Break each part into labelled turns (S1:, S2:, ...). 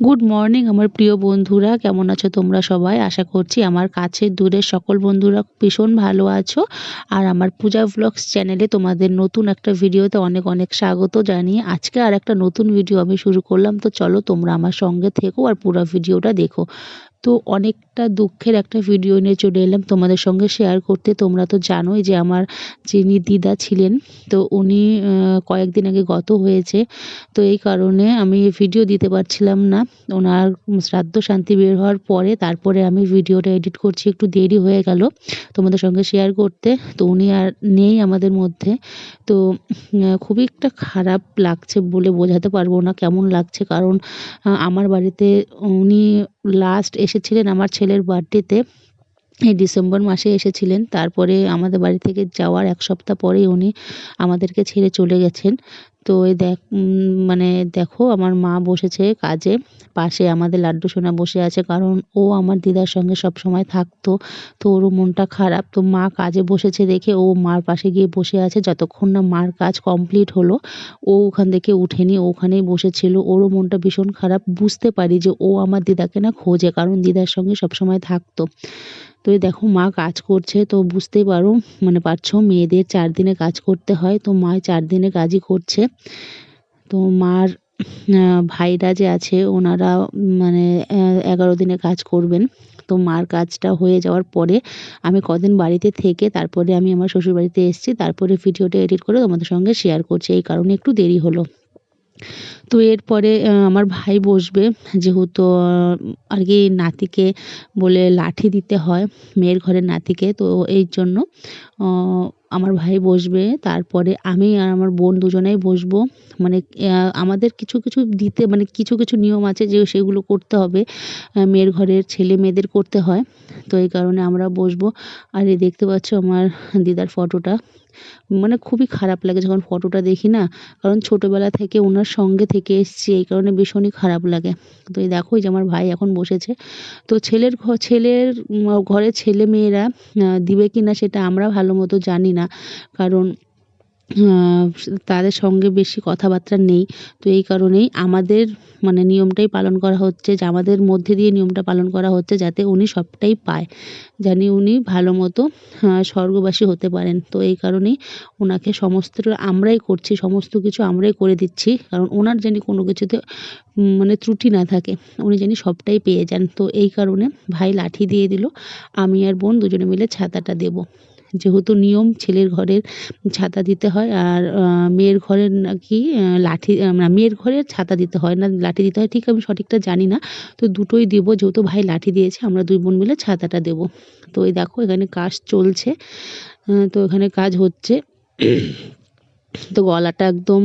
S1: Good morning আমার প্রিয় বন্ধুরা। কেমন আছো তোমরা সবাই? আশা করছি আমার কাছে দূরের সকল বন্ধুরা ভীষণ ভালো আছো। আর আমার পূজা ব্লগস চ্যানেলে তোমাদের নতুন একটা ভিডিওতে অনেক অনেক স্বাগত জানিয়ে আজকে আর একটা নতুন ভিডিও আমি শুরু করলাম। তো চলো তোমরা আমার সঙ্গে থেকো আর পুরো ভিডিওটা দেখো। তো অনেকটা দুঃখের একটা ভিডিও নিয়ে চলে এলাম তোমাদের সঙ্গে শেয়ার করতে। তোমরা তো জানোই যে আমার যিনি দিদা ছিলেন, তো উনি কয়েকদিন আগে গত হয়েছে। তো এই কারণে আমি ভিডিও দিতে পারছিলাম না। ওনার শ্রাদ্ধ শান্তি বের হওয়ার পরে তারপরে আমি ভিডিওটা এডিট করছি, একটু দেরি হয়ে গেল তোমাদের সঙ্গে শেয়ার করতে। তো উনি আর নেই আমাদের মধ্যে। তো খুবই একটা খারাপ লাগছে বলে বোঝাতে পারব না কেমন লাগছে। কারণ আমার বাড়িতে উনি লাস্ট এসেছিলেন আমার ছেলের বার্থডেতে এই ডিসেম্বর মাসে এসেছিলেন। তারপরে আমাদের বাড়ি থেকে যাওয়ার এক সপ্তাহ পরেই উনি আমাদেরকে ছেড়ে চলে গেছেন। তো এই দেখ মানে দেখো, আমার মা বসেছে কাজে। পাশে আমাদের লাড্ডু সোনা বসে আছে, কারণ ও আমার দিদার সঙ্গে সব সময় থাকতো। তো ওরও মনটা খারাপ। তো মা কাজে বসেছে দেখে ও মার পাশে গিয়ে বসে আছে। যতক্ষণ না মার কাজ কমপ্লিট হলো, ও ওখান থেকে উঠেনি, ওখানেই বসেছিল। ওরও মনটা ভীষণ খারাপ। বুঝতে পারি যে ও আমার দিদাকে না খোঁজে, কারণ দিদার সঙ্গে সবসময় থাকতো। তো দেখো মা কাজ করছে, তো বুঝতেই পারো মানে পারছ মেয়েদের চার দিনে কাজ করতে হয়, তো মা চার দিনে কাজই করছে। তো মার ভাইরা যে আছে, ওনারা মানে এগারো দিনে কাজ করবেন। তো মার কাজটা হয়ে যাওয়ার পরে আমি কদিন বাড়িতে থেকে, তারপরে আমি আমার শ্বশুরবাড়িতে এসেছি, তারপরে ভিডিওটা এডিট করে তোমাদের সঙ্গে শেয়ার করছি। এই কারণে একটু দেরি হলো। তো এরপরে আমার ভাই বসবে, যেহেতু আর কি নাতিকে বলে লাঠি দিতে হয়, মেয়ের ঘরের নাতিকে, তো এই জন্য আমার ভাই বসবে, তারপরে আমি আর আমার বোন দুজনেই বসবো। মানে আমাদের কিছু কিছু দিতে মানে কিছু কিছু নিয়ম আছে যে সেগুলো করতে হবে। মেয়ের ঘরের ছেলে মেয়েদের করতে হয়, তো এই কারণে আমরা বসবো। আর এই দেখতে পাচ্ছ আমার দিদার ফটোটা। মানে খুবই খারাপ লাগে যখন ফটোটা দেখি না, কারণ ছোটোবেলা থেকে ওনার সঙ্গে থেকে এসছি, এই কারণে ভীষণই খারাপ লাগে। তো এই দেখো যে আমার ভাই এখন বসেছে। তো ছেলের ঘর ছেলের ঘরে ছেলে মেয়েরা দিবে কি না সেটা আমরা ভালো মতো জানি না। কারণ তাদের সঙ্গে বেশি কথাবার্তা নেই। তো এই কারণেই আমাদের মানে নিয়মটাই পালন করা হচ্ছে যে, আমাদের মধ্যে দিয়ে নিয়মটা পালন করা হচ্ছে যাতে উনি সবটাই পায়। জানি উনি ভালো মতো স্বর্গবাসী হতে পারেন। তো এই কারণেই ওনাকে সমস্তটা আমরাই করছি, সমস্ত কিছু আমরাই করে দিচ্ছি। কারণ ওনার জানি কোনো কিছুতে মানে ত্রুটি না থাকে, উনি জানি সবটাই পেয়ে যান। তো এই কারণে ভাই লাঠি দিয়ে দিল, আমি আর বোন দুজনে মিলে ছাতাটা দেবো। যেহেতু নিয়ম ছেলের ঘরের ছাতা দিতে হয় আর মেয়ের ঘরের নাকি লাঠি মেয়ের ঘরের ছাতা দিতে হয় না, লাঠি দিতে হয়, ঠিক আমি সঠিকটা জানি না। তো দুটোই দেবো, যেহেতু ভাই লাঠি দিয়েছে, আমরা দুই বোন মিলে ছাতাটা দেবো। তো এই দেখো, এখানে কাজ চলছে তো এখানে কাজ হচ্ছে। তো গলাটা একদম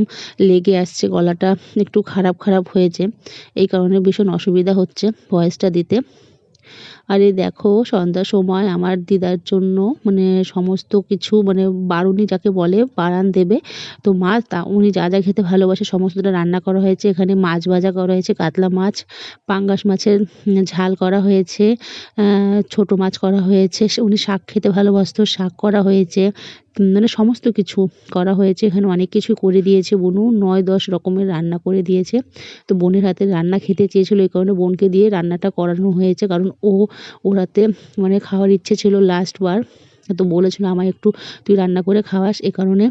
S1: লেগে আসছে, গলাটা একটু খারাপ খারাপ হয়েছে, এই কারণে ভীষণ অসুবিধা হচ্ছে ভয়েসটা দিতে। আর দেখো, সন্ধ্যার সময় আমার দিদার জন্য মানে সমস্ত কিছু মানে বারুনি যাকে বলে বারান দেবে। তো মাছ তা উনি যা যা খেতে ভালোবাসে সমস্তটা রান্না করা হয়েছে। এখানে মাছ ভাজা করা হয়েছে, কাতলা মাছ, পাঙ্গাস মাছের ঝাল করা হয়েছে ছোট মাছ করা হয়েছে উনি শাক খেতে ভালোবাসতো, শাক করা হয়েছে। মানে সমস্ত কিছু করা হয়েছে। এখানে অনেক কিছু করে দিয়েছে বোনও নয়, দশ রকমের রান্না করে দিয়েছে। তো বোনের হাতে রান্না খেতে চেয়েছিলো এই কারণে বোনকে দিয়ে রান্নাটা করানো হয়েছে। কারণ ও ওরাতে মানে খাওয়ার ইচ্ছে ছিল লাস্টবার তো বলেছিলো আমায় একটু তুই রান্না করে খাওয়াস। এ কারণে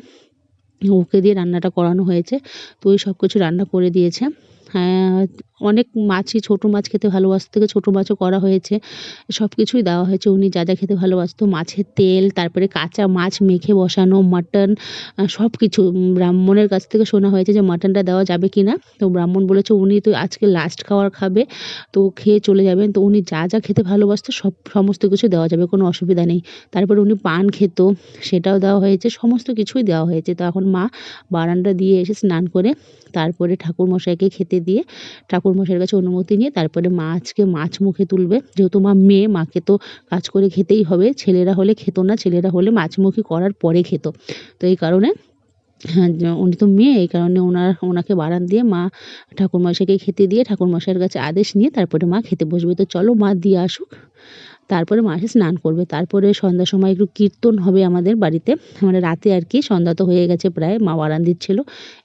S1: ওকে দিয়ে রান্নাটা করানো হয়েছে। তো ওই সব কিছু রান্না করে দিয়েছে। অনেক মাছই ছোটো মাছ খেতে ভালোবাসত, থেকে ছোটো মাছও করা হয়েছে। সব কিছুই দেওয়া হয়েছে। উনি যা যা খেতে ভালোবাসতো, মাছের তেল, তারপরে কাঁচা মাছ মেখে বসানো মাটন সব কিছু ব্রাহ্মণের কাছ থেকে শোনা হয়েছে যে মাটনটা দেওয়া যাবে কি না তো ব্রাহ্মণ বলেছে, উনি তো আজকে লাস্ট খাওয়ার খাবে, তো খেয়ে চলে যাবেন। তো উনি যা যা খেতে ভালোবাসতো, সব, সমস্ত কিছু দেওয়া যাবে, কোনো অসুবিধা নেই। তারপরে উনি পান খেত, সেটাও দেওয়া হয়েছে, সমস্ত কিছুই দেওয়া হয়েছে। তো এখন মা বারান্দা দিয়ে এসে স্নান করে, তারপরে ঠাকুরমশাইকে খেতে দিয়ে ঠাকুরমশাইয়ের কাছে অনুমতি নিয়ে তারপরে মা আজকে মাছ মুখে তুলবে। যেহেতু মা মেয়ে, মাকে তো কাজ করে খেতেই হবে। ছেলেরা হলে খেত না, ছেলেরা হলে মাছমুখী করার পরে খেত। তো এই কারণে হ্যাঁ উনি তো মেয়ে, এই কারণে ওনার, ওনাকে বারান দিয়ে মা ঠাকুরমশাইকে খেতে দিয়ে ঠাকুরমশাইয়ের কাছে আদেশ নিয়ে তারপরে মা খেতে বসবে। তো চলো মা দিয়ে আসুক। তারপরে মাসে স্নান করবে। তারপরে সন্ধ্যার সময় একটু কীর্তন হবে আমাদের বাড়িতে। মানে রাতে আর কি, সন্ধ্যা তো হয়ে গেছে প্রায়, মা বারান দিচ্ছিল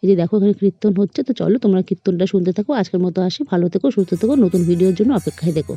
S1: এই যে দেখো এখানে কীর্তন হচ্ছে, তো চলো তোমরা কীর্তনটা শুনতে থাকো। আজকের মতো আসি, ভালো থেকো, সুস্থ থেকো, নতুন ভিডিওর জন্য অপেক্ষায় দেখো